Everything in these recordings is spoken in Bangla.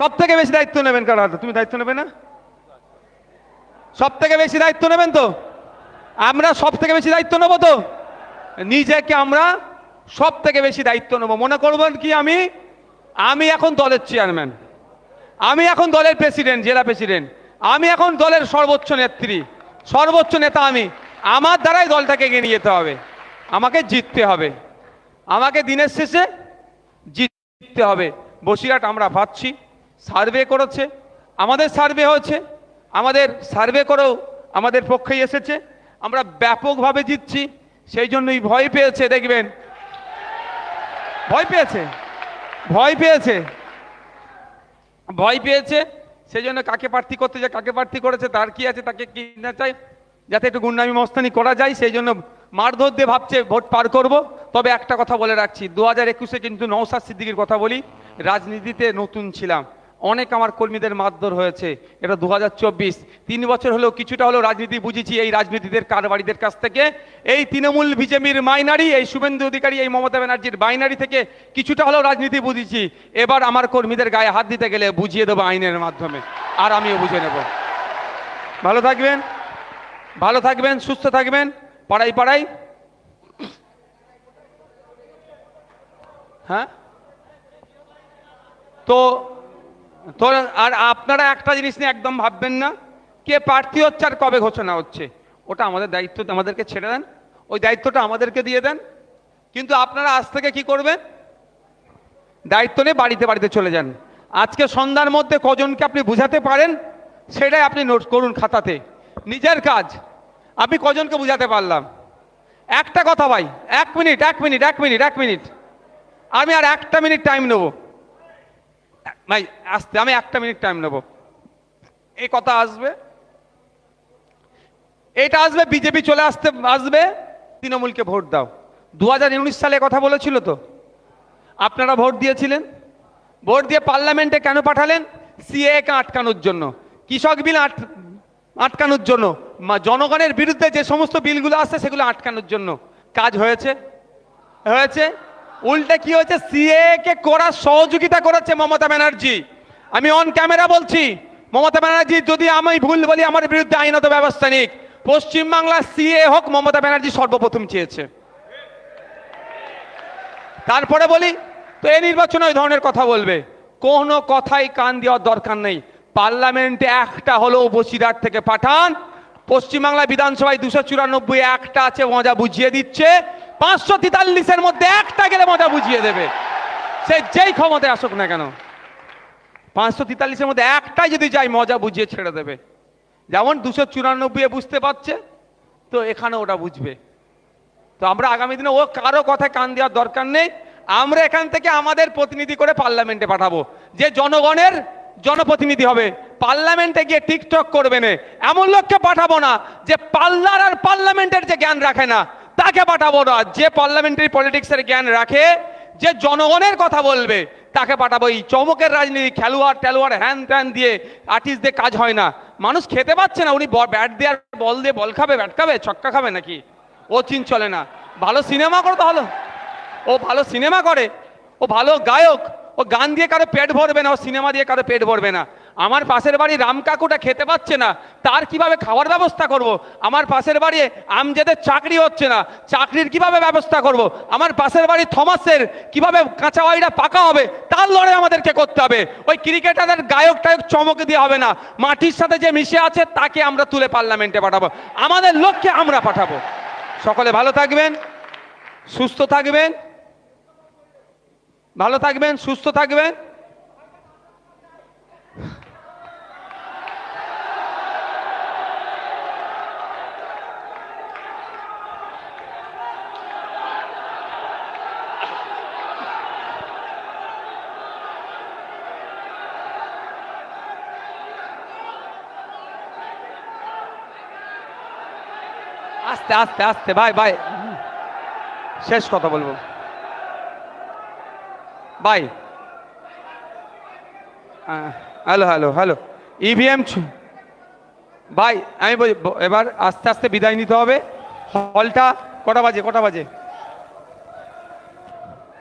সব থেকে বেশি দায়িত্ব নেবেন কার? হাতে তুমি দায়িত্ব নেবে না? সব থেকে বেশি দায়িত্ব নেবেন তো? আমরা সব থেকে বেশি দায়িত্ব নেব তো? নিজেকে আমরা সব থেকে বেশি দায়িত্ব নেব। মনে করবেন কি আমি? আমি এখন দলের চেয়ারম্যান। আমি এখন দলের প্রেসিডেন্ট, জেলা প্রেসিডেন্ট। আমি এখন দলের সর্বোচ্চ নেত্রী। সর্বোচ্চ নেতা আমি। আমার দ্বারাই দলটাকে এগিয়ে নিয়ে যেতে হবে। আমাকে জিততে হবে। আমাকে দিনের শেষে জিততে হবে। বসিরহাট আমরা ভাবছি। সার্ভে করেছে, আমাদের সার্ভে হয়েছে, আমাদের সার্ভে করেও আমাদের পক্ষেই এসেছে, আমরা ব্যাপকভাবে জিতছি, সেই জন্যই ভয় পেয়েছে, দেখবেন। ভয় পেয়েছে ভয় পেয়েছে ভয় পেয়েছে, সেই জন্য কাকে প্রার্থী করতে যায়, কাকে প্রার্থী করেছে, তার কি আছে, তাকে কি না চাই, যাতে একটু গুন্ডামি মস্তানি করা যায়, সেই জন্য মারধর দিয়ে ভাবছে, ভোট পার করব। তবে একটা কথা বলে রাখছি, দু হাজার একুশে কিন্তু নৌসাদ সিদ্দিকির কথা বলি, রাজনীতিতে নতুন ছিলাম। অনেক আমার কর্মীদের মারধর হয়েছে। এটা দু তিন বছর হলেও কিছুটা হলেও রাজনীতি বুঝেছি এই রাজনীতিদের কারবারিদের কাছ থেকে। এই তৃণমূল বিজেপির মাইনারি, এই শুভেন্দু অধিকারী, এই মমতা ব্যানার্জির বাইনারি থেকে কিছুটা হলেও রাজনীতি বুঝেছি। এবার আমার কর্মীদের গায়ে হাত দিতে গেলে বুঝিয়ে দেবো আইনের মাধ্যমে। আর আমিও বুঝে নেব। ভালো থাকবেন। ভালো থাকবেন, সুস্থ থাকবেন। পাড়াই পাড়াই হ্যাঁ? তো তো আর আপনারা একটা জিনিস নিয়ে একদম ভাববেন না, কে প্রার্থী হচ্ছে আর কবে ঘোষণা হচ্ছে। ওটা আমাদের দায়িত্ব, আমাদেরকে ছেড়ে দেন। ওই দায়িত্বটা আমাদেরকে দিয়ে দেন। কিন্তু আপনারা আজ থেকে কি করবেন? দায়িত্ব নিয়ে বাড়িতে বাড়িতে চলে যান। আজকে সন্ধ্যার মধ্যে কজনকে আপনি বুঝাতে পারেন, সেটাই আপনি নোট করুন খাতাতে। নিজের কাজ, আমি কজনকে বুঝাতে পারলাম। একটা কথা ভাই, এক মিনিট এক মিনিট এক মিনিট এক মিনিট। আমি আর একটা মিনিট টাইম নেব। ভাই আসতে, আমি একটা মিনিট টাইম নেব। এই কথা আসবে। এটা আসবে, বিজেপি চলে আসতে, আসবে, তৃণমূলকে ভোট দাও। দুহাজার উনিশ সালে কথা বলেছিল তো? আপনারা ভোট দিয়েছিলেন? ভোট দিয়ে পার্লামেন্টে কেন পাঠালেন? সিএ কে আটকানোর জন্য। কৃষক বিল আট, আটকানোর জন্য। জনগণের বিরুদ্ধে যে সমস্ত বিলগুলো আসছে, সেগুলো আটকানোর জন্য। কাজ হয়েছে? হয়েছে? উল্টে কি হয়েছে? সিএ কে করার সহযোগিতা করেছে মমতা ব্যানার্জি। আমি অন ক্যামেরা বলছি, মমতা ব্যানার্জি, যদি আমি ভুল বলি, আমার বিরুদ্ধে আইনত ব্যবস্থা নিক। পশ্চিমবাংলার সিএ হোক, মমতা ব্যানার্জি সর্বপ্রথম চেয়েছে। তারপরে বলি, তো এই নির্বাচনে ওই ধরনের কথা বলবে। কোনো কথাই কান দেওয়ার দরকার নেই। পার্লামেন্টে একটা হলো বসিরহাট থেকে পাঠান। পশ্চিমবাংলা বিধানসভায় দুশো চুরানব্বই একটা আছে মজা বুঝিয়ে দিচ্ছে। পাঁচশো তেতাল্লিশের মধ্যে একটা গেলে মজা বুঝিয়ে দেবে। সে যেই ক্ষমতায় আসুক না কেন, পাঁচশো তেতাল্লিশের মধ্যে একটাই যদি যায়, মজা বুঝিয়ে ছেড়ে দেবে। যেমন দুশো চুরানব্বই বুঝতে পারছে, তো এখানে ওটা বুঝবে। তো আমরা আগামী দিনে ও কারও কথায় কান দেওয়ার দরকার নেই। আমরা এখান থেকে আমাদের প্রতিনিধি করে পার্লামেন্টে পাঠাবো। যে জনগণের জনপ্রতিনিধি হবে, পার্লামেন্টে গিয়ে টিকটক করবে না। এমন লোককে পাঠাবো না যে পার্লার আর পার্লামেন্টের যে জ্ঞান রাখে না তাকে পাঠাবো না। যে পার্লামেন্টারি পলিটিক্সের জ্ঞান রাখে, যে জনগণের কথা বলবে, তাকে পাঠাবো। এই চমকের রাজনীতি, খেলোয়াড় টেলোয়াড় হ্যান ত্যান দিয়ে আর্টিস্ট দিয়ে কাজ হয় না। মানুষ খেতে পাচ্ছে না, উনি ব্যাট দিয়ে আর বল দিয়ে বল খাবে ব্যাট খাবে, ছক্কা খাবে নাকি? ও চিন চলে না। ভালো সিনেমা করো ভালো ও ভালো সিনেমা করে। ও ভালো গায়ক। ও গান দিয়ে কারও পেট ভরবে না, ও সিনেমা দিয়ে কারও পেট ভরবে না। আমার পাশের বাড়ি রাম কাকুটা খেতে পাচ্ছে না, তার কীভাবে খাওয়ার ব্যবস্থা করব। আমার পাশের বাড়ি আমজেদের চাকরি হচ্ছে না, চাকরির কীভাবে ব্যবস্থা করব। আমার পাশের বাড়ি থমাসের কীভাবে কাঁচা বাড়িটা পাকা হবে, তার লড়াই আমাদেরকে করতে হবে ওই ক্রিকেটারদের গায়ক টায়ক চমকে দিয়ে হবে না, মাটির সাথে যে মিশে আছে, তাকে আমরা তুলে পার্লামেন্টে পাঠাবো আমাদের লক্ষ্যে আমরা পাঠাবো সকলে ভালো থাকবেন, সুস্থ থাকবেন, ভালো থাকবেন, সুস্থ থাকবেন আস্তে আস্তে আস্তে, ভাই ভাই। শেষ কথা বলব। ভাই। Hello hello hello. ইভিএম ভাই, আমি বলি এবার আস্তে আস্তে বিদায় নিতে হবে। হলটা কটা বাজে কটা বাজে?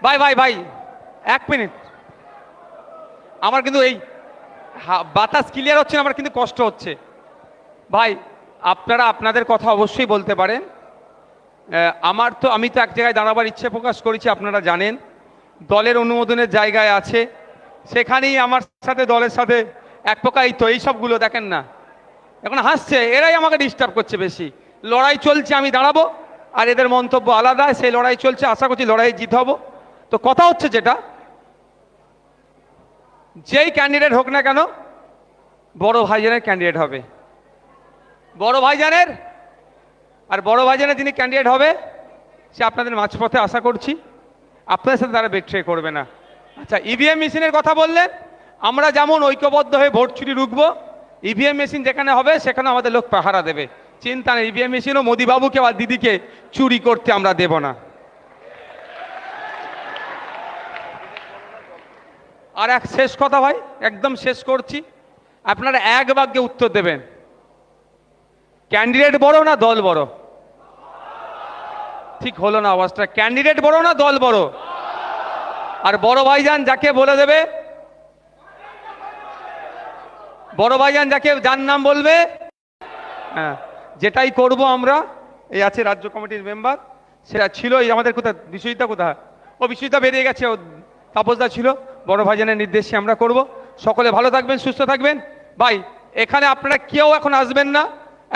ভাই ভাই ভাই, এক মিনিট। আমার কিন্তু এই বাতাস ক্লিয়ার হচ্ছে না, আমার কিন্তু কষ্ট হচ্ছে। ভাই আপনারা আপনাদের কথা অবশ্যই বলতে পারেন। আমার তো, আমি তো এক জায়গায় দাঁড়াবার ইচ্ছে প্রকাশ করেছি, আপনারা জানেন। দলের অনুমোদনের জায়গায় আছে। সেখানেই আমার সাথে, দলের সাথে এক প্রকার এই তো এইসবগুলো দেখেন না। এখন হাসছে, এরাই আমাকে ডিস্টার্ব করছে বেশি। লড়াই চলছে, আমি দাঁড়াবো, আর এদের মন্তব্য আলাদা, সেই লড়াই চলছে, আশা করছি লড়াই জিত হব। তো কথা হচ্ছে যেটা, যেই ক্যান্ডিডেট হোক না কেন, বড় ভাইজানের ক্যান্ডিডেট হবে। বড় ভাইজানের? আর বড় ভাইজানের যিনি ক্যান্ডিডেট হবে, সে আপনাদের মাঝপথে আশা করছি, আপনাদের সাথে তারা বেট্রে করবে না। আচ্ছা ইভিএম মেশিনের কথা বললেন, আমরা যেমন ঐক্যবদ্ধ হয়ে ভোট চুরি রুখবো ইভিএম মেশিন যেখানে হবে, সেখানে আমাদের লোক পাহারা দেবে। চিন্তা নেই ইভিএম মেশিনও মোদিবাবুকে বা দিদিকে চুরি করতে আমরা দেব না। আর এক শেষ কথা ভাই, একদম শেষ করছি। আপনারা এক বাক্যে উত্তর দেবেন। ক্যান্ডিডেট বড় না দল বড়? ঠিক হলো না আওয়াজটা। ক্যান্ডিডেট বড় না দল বড়? আর বড় ভাইজান যাকে বলে দেবে? বড় ভাইজান যাকে যার নাম বলবে? হ্যাঁ যেটাই করব আমরা। এই আছে রাজ্য কমিটির মেম্বার। সেটা ছিল এই আমাদের কোথায়? বিশ্বজিৎদা কোথায়? ও বিশ্বজিৎদা বেরিয়ে গেছে, ও তাপসদা ছিল। বড় ভাইজানের নির্দেশে আমরা করব। সকলে ভালো থাকবেন, সুস্থ থাকবেন। ভাই, এখানে আপনারা কেউ এখন আসবেন না।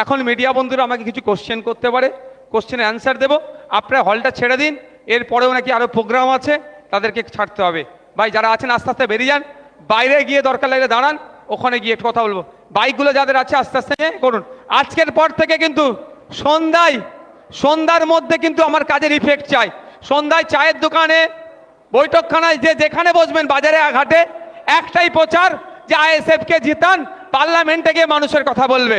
এখন মিডিয়া বন্ধুরা আমাকে কিছু কোশ্চেন করতে পারে কোশ্চেনের অ্যান্সার দেবো। আপনার হলটা ছেড়ে দিন এরপরেও নাকি আরও প্রোগ্রাম আছে, তাদেরকে ছাড়তে হবে। ভাই, যারা আছেন, আস্তে আস্তে বেরিয়ে যান। বাইরে গিয়ে দরকার লাগলে দাঁড়ান, ওখানে গিয়ে একটু কথা বলব। বাইকগুলো যাদের আছে, আস্তে আস্তে করুন। আজকের পর থেকে কিন্তু সন্ধ্যায়, সন্ধ্যার মধ্যে কিন্তু আমার কাজের ইফেক্ট চাই। সন্ধ্যায় চায়ের দোকানে, বৈঠকখানায় যে যেখানে বসবেন, বাজারে ঘাটে একটাই প্রচার যে আইএসএফ কে জিতান, পার্লামেন্টে গিয়ে মানুষের কথা বলবে।